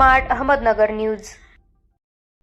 Smart Ahmednagar news.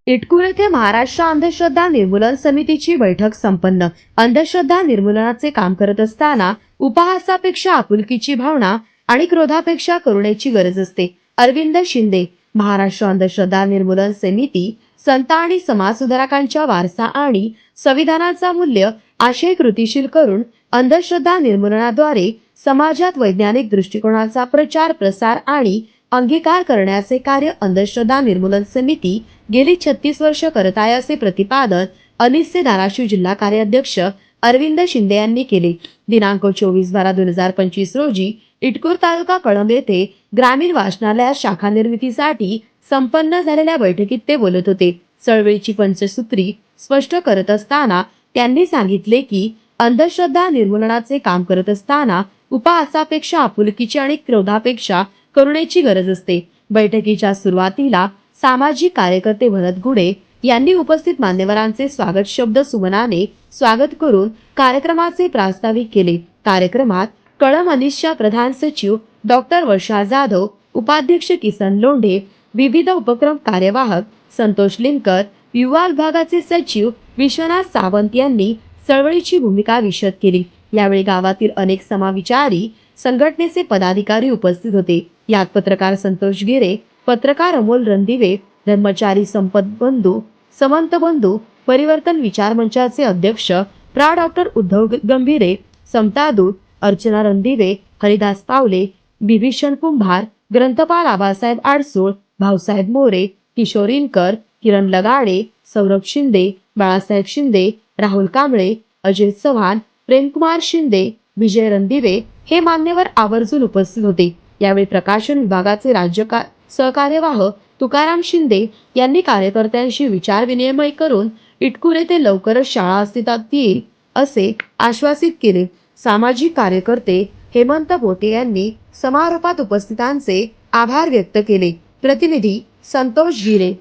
Itkur येथे महाराष्ट्र अंधश्रद्धा निर्मूलन समितीची बैठक संपन्न. अंधश्रद्धा निर्मूलनाचे काम करत असताना उपहासापेक्षा आपुलकीची भावना आणि क्रोधापेक्षा करुणेची गरज असते. अरविंद शिंदे महाराष्ट्र अंधश्रद्धा निर्मूलन समिती संत आणि समाज सुधारकांच्या वारसा आणि संविधानाचा मूल्य आशय कृतीशील करून अंधश्रद्धा निर्मूलनाद्वारे समाजात वैज्ञानिक दृष्टिकोनाचा प्रचार प्रसार आणि अंगीकार करण्याचे कार्य अंधश्रद्धा निर्मूलन समिती गेली छत्तीस वर्ष करत आहे असे प्रतिपादन अनिसचे धाराशिव जिल्हा कार्याध्यक्ष अरविंद शिंदे यांनी केले. दिनांक चोवीस बारा दोन हजार पंचवीस रोजी इटकूर तालुका कळंब येथे ग्रामीण वाचनालयात शाखा निर्मितीसाठी संपन्न झालेल्या बैठकीत ते बोलत होते. चळवळीची पंचसूत्री स्पष्ट करत असताना त्यांनी सांगितले की अंधश्रद्धा निर्मूलनाचे काम करत असताना उपहासापेक्षा आपुलकीची आणि क्रोधापेक्षा करुणेची गरज असते. बैठकीच्या सुरुवातीला सामाजिक कार्यकर्ते भरत गुडे यांनी उपस्थित मान्यवरांचे स्वागत शब्द सुमनाने स्वागत करून कार्यक्रमाचे प्रास्ताविक केले. कार्यक्रमात कळम अनिशच्या प्रधान सचिव डॉक्टर वर्षा जाधव उपाध्यक्ष किसन लोंढे विविध उपक्रम कार्यवाहक संतोष लिमकर युवा विभागाचे सचिव विश्वनाथ सावंत यांनी चळवळीची भूमिका विशद केली. यावेळी गावातील अनेक समाविचारी संघटनेचे पदाधिकारी उपस्थित होते. यात पत्रकार संतोष गिरे पत्रकार अमोल रणदिवे धर्मचारी संपत बंधू समंत बंधू परिवर्तन विचार मंचाचे अध्यक्ष प्रा. डॉक्टर उद्धव गंभीरे समतादूत अर्चना रणदिवे हरिदास पावले बिभीषण कुंभार ग्रंथपाल आबासाहेब आडसूळ भाऊसाहेब मोरे किशोर इनकर किरण लगाडे सौरभ शिंदे बाळासाहेब शिंदे राहुल कांबळे अजय चव्हाण प्रेमकुमार शिंदे विजय रणदिवे हे मान्यवर आवर्जून उपस्थित होते. यावेळी प्रकाशन विभागाचे राज्य का सहकार्यवाह तुकाराम शिंदे यांनी कार्यकर्त्यांशी विचारविनिमय करून इटकुरे ते लवकरच शाळा अस्तित्वात येईल असे आश्वासित केले. सामाजिक कार्यकर्ते हेमंत बोटे यांनी समारोपात उपस्थितांचे आभार व्यक्त केले. प्रतिनिधी संतोष गिरे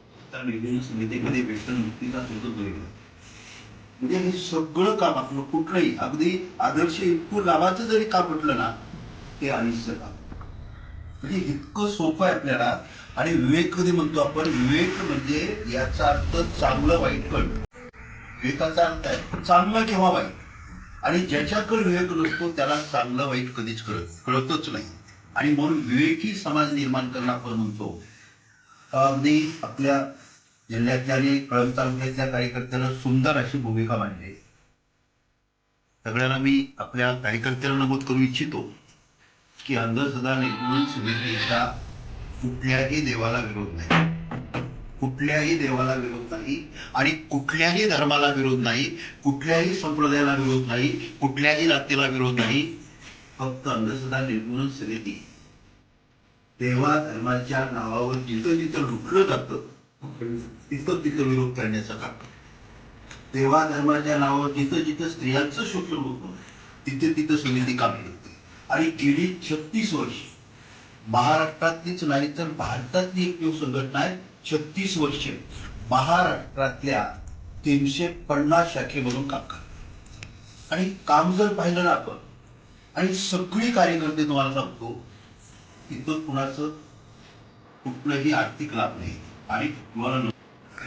म्हणजे हे सगळं काम आपलं कुठलंही अगदी आदर्श इतकं लाभाचं जरी काम म्हटलं ना ते अनिश्चित काम. म्हणजे इतकं सोपं आहे आपल्याला. आणि विवेक कधी म्हणतो आपण विवेक म्हणजे याचा अर्थ चांगलं वाईट कळ विवेकाचा अर्थ आहे चांगलं किंवा वाईट. आणि ज्याच्याकडे विवेक नसतो त्याला चांगलं वाईट कधीच कळत कळतच नाही. आणि म्हणून विवेकी समाज निर्माण करणं आपण म्हणतो. अगदी आपल्या जिल्ह्यातल्या आणि कळंब तालुक्यातल्या कार्यकर्त्यांना सुंदर अशी भूमिका मांडली. सगळ्यांना मी आपल्या कार्यकर्त्यांना नमूद करू इच्छितो की अंधश्रद्धा निर्मूलन समितीचा कुठल्याही देवाला विरोध नाही. कुठल्याही देवाला विरोध नाही आणि कुठल्याही धर्माला विरोध नाही कुठल्याही संप्रदायाला विरोध नाही कुठल्याही जातीला विरोध नाही. फक्त अंधश्रद्धा निर्मूलन समिती देवा धर्माच्या नावावर जिथं जिथं लुटलं जातं तिथं तिथं विरोध करण्याचं काम तेव्हा धर्माच्या नावावर जिथं जिथं स्त्रियांचं शोषण होतं तिथे तिथं समिती काम करते आणि गेली छत्तीस वर्ष महाराष्ट्रातलीच नाही तर भारतातली एक संघटना आहे छत्तीस वर्ष महाराष्ट्रातल्या तीनशे पन्नास शाखेमधून काम करते आणि काम जर पाहिलं ना आपण आणि सगळी कार्यकर्ते तुम्हाला सांगतो तिथं कुणाचं कुठलंही आर्थिक लाभ नाही. आणि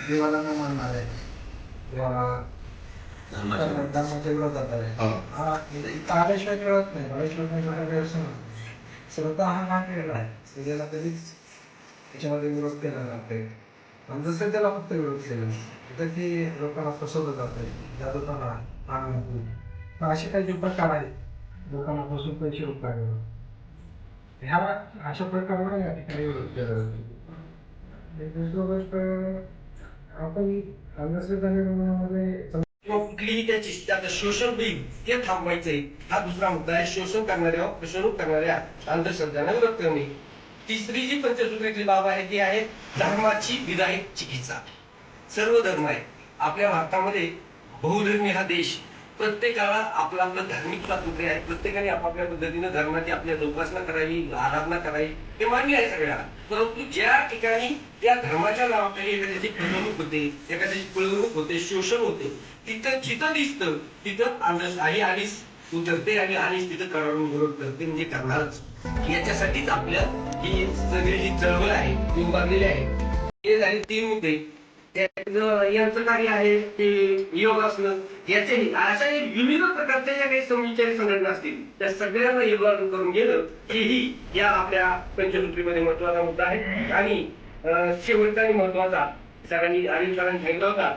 देवाला न मानणार आहे. देवाला धर्माच्या धर्माच्या विरोधात आहे. हा. हा इथं नाही. श्रद्धा हा नाम वेगळा आहे. श्रद्धेला कधीच त्याच्यामध्ये विरोध केला जाते अंधश्रद्धेला फक्त विरोध केला की लोकांना फसवलं जात जादूचा असे काही जे प्रकार आहेत लोकांना फसवून पैसे उपकार ह्या अशा प्रकारावर या ठिकाणी विरोध केला जातो दुसरं गोष्ट आपण अंधश्रद्धा किंवा कुठलीही त्याची त्याचं शोषण होईल ते थांबवायचंय. हा दुसरा मुद्दा आहे शोषण करणाऱ्या फसवणूक करणाऱ्या अंधश्रद्धांना विरोध करणे. तिसरी जी पंचसूत्रीतली बाब आहे ती आहे धर्माची विधायक चिकित्सा. सर्व धर्म आहे. आपल्या भारतामध्ये बहुधर्मी हा देश प्रत्येकाला आपला आपलं धार्मिक स्वातंत्र्य आहे? प्रत्येकाने आपापल्या पद्धतीने धर्माची आपल्या जोपासना करावी आराधना करावी हे मान्य आहे सगळ्याला परंतु ज्या ठिकाणी त्या धर्माच्या नावाखाली एखाद्याची फसवणूक होते एखाद्याची पिळवणूक होते शोषण होते तिथं जिथं दिसतं तिथं आनंद आहे आणि उतरते आणि आणि तिथं करोडून विरोध करते म्हणजे करणारच. याच्यासाठीच आपल्या ही सगळी जी चळवळ आहे ती उभारलेली आहे हे झाले तीन मुद्दे. यांचं कार्य आहे की योग असणं याचे अशा विविध प्रकारच्या ज्या काही समविचारी संघटना असतील त्या सगळ्यांना योगासन करून गेलं हेही या आपल्या पंचसूत्रीमध्ये महत्त्वाचा मुद्दा आहे. आणि शेवटचा आणि महत्त्वाचा सरांनी अनिल सरांनी सांगितला होता